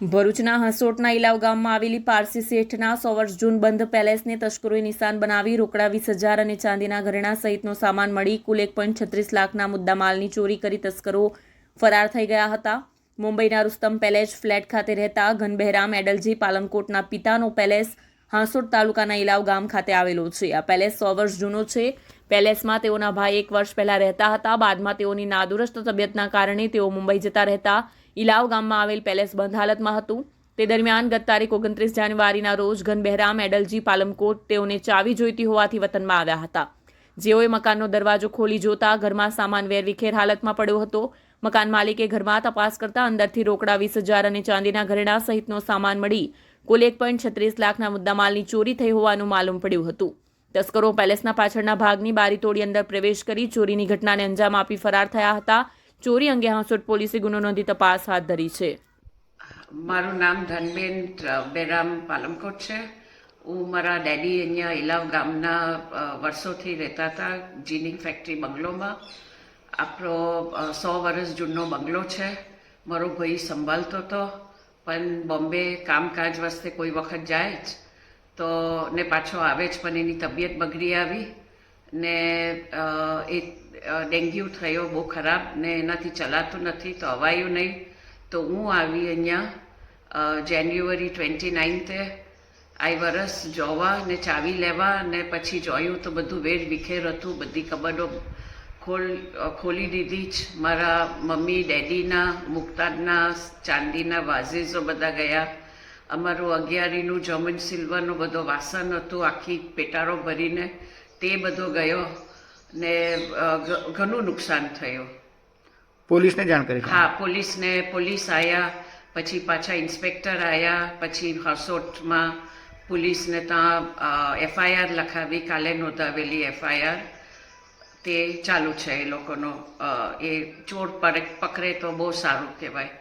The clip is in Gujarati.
ભરૂચના હસોટના ઇલાવ ગામમાં આવેલી પારસી શેઠના સો વર્ષ જૂન બંધ પેલેસને તસ્કરોએ નિશાન બનાવી રોકડા વીસ હજાર અને ચાંદીના ઘરેણા સહિતનો સામાન મળી કુલ એક પોઈન્ટ છત્રીસ લાખના મુદ્દામાલની ચોરી કરી તસ્કરો ફરાર થઈ ગયા હતા. મુંબઈના રુસ્તમ પેલેસ ફ્લેટ ખાતે રહેતા ઘનબહેરામ એડલજી પાલનકોટના પિતાનો પેલેસ હાંસોટ તાલુકાના ઇલાવ ગામ ખાતે આવેલો છે. આ પેલેસ સો વર્ષ જૂનો છે. પેલેસમાં તેઓના ભાઈ એક વર્ષ પહેલા રહેતા હતા. બાદમાં તેઓની નાદુરસ્ત તબિયતના કારણે તેઓ મુંબઈ જતા રહેતા. ઇલાવ ગામમાં આવેલ પેલેસ બંધ હાલતમાં હતું. તે દરમિયાન ગત તારીખ ઓગણત્રીસ જાન્યુઆરીના રોજ ઘનબહેરામ, એડલજી પાલમકોટ તેઓને ચાવી જોઈતી હોવાથી વતનમાં આવ્યા હતા. જેઓએ મકાનનો દરવાજો ખોલી જોતા ઘરમાં સામાન વેરવિખેર હાલતમાં પડ્યો હતો. મકાન માલિકે ઘરમાં તપાસ કરતા અંદરથી રોકડા વીસ હજાર અને ચાંદીના ઘરેણા સહિતનો સામાન મળી કુલ એક પોઈન્ટ છત્રીસ લાખના મુદ્દામાલની ચોરી થઈ હોવાનું માલુમ પડ્યું હતું. તસ્કરો પેલેસના પાછળના ભાગની બારી તોડી અંદર પ્રવેશ કરી ચોરીની ઘટનાને અંજામ આપી ફરાર થયા હતા. ચોરી અંગે હાંસોટ પોલીસે ગુનો નોંધી તપાસ હાથ ધરી છે. મારું નામ ધનબેન બેરામ પાલમકોટ છે. હું મારા ડેડી અહીંયા ઇલાવ ગામના વર્ષોથી રહેતા હતા, જીનિંગ ફેક્ટરી બંગલોમાં. આપણો સો વર્ષ જૂનો બંગલો છે. મારો ભાઈ સંભાળતો હતો. પણ બોમ્બે કામકાજ વસ્તે કોઈ વખત જાય જ તો ને પાછો આવે જ પણ એની તબિયત બગડી આવી ને એ ડેન્ગ્યુ થયો બહુ ખરાબ ને એનાથી ચલાતું નથી તો અવાયું નહીં. તો હું આવી અહીંયા જાન્યુઆરી ટ્વેન્ટી નાઇન્થે આ વરસ જોવા ને ચાવી લેવા ને પછી જોયું તો બધું વેર વિખેર હતું, બધી કબડો ખોલ ખોલી દીધી જ. મારા મમ્મી ડેડીના મુક્તાના ચાંદીના વાઝીઝો બધા ગયા. અમારું અગિયારીનું જમીન સિલ્વરનું બધો વાસણ હતું આખી પેટારો ભરીને તે બધો ગયો ને ઘણું નુકસાન થયું. પોલીસને જાણ કરી હા પોલીસને પોલીસ આવ્યા પછી પાછા ઇન્સ્પેક્ટર આવ્યા પછી હરસોટમાં પોલીસને ત્યાં એફઆઈઆર લખાવી કાલે નોંધાવેલી એફઆઈઆર. તે ચાલુ છે એ લોકોનો એ ચોર પર પકડે તો બહુ સારું કહેવાય.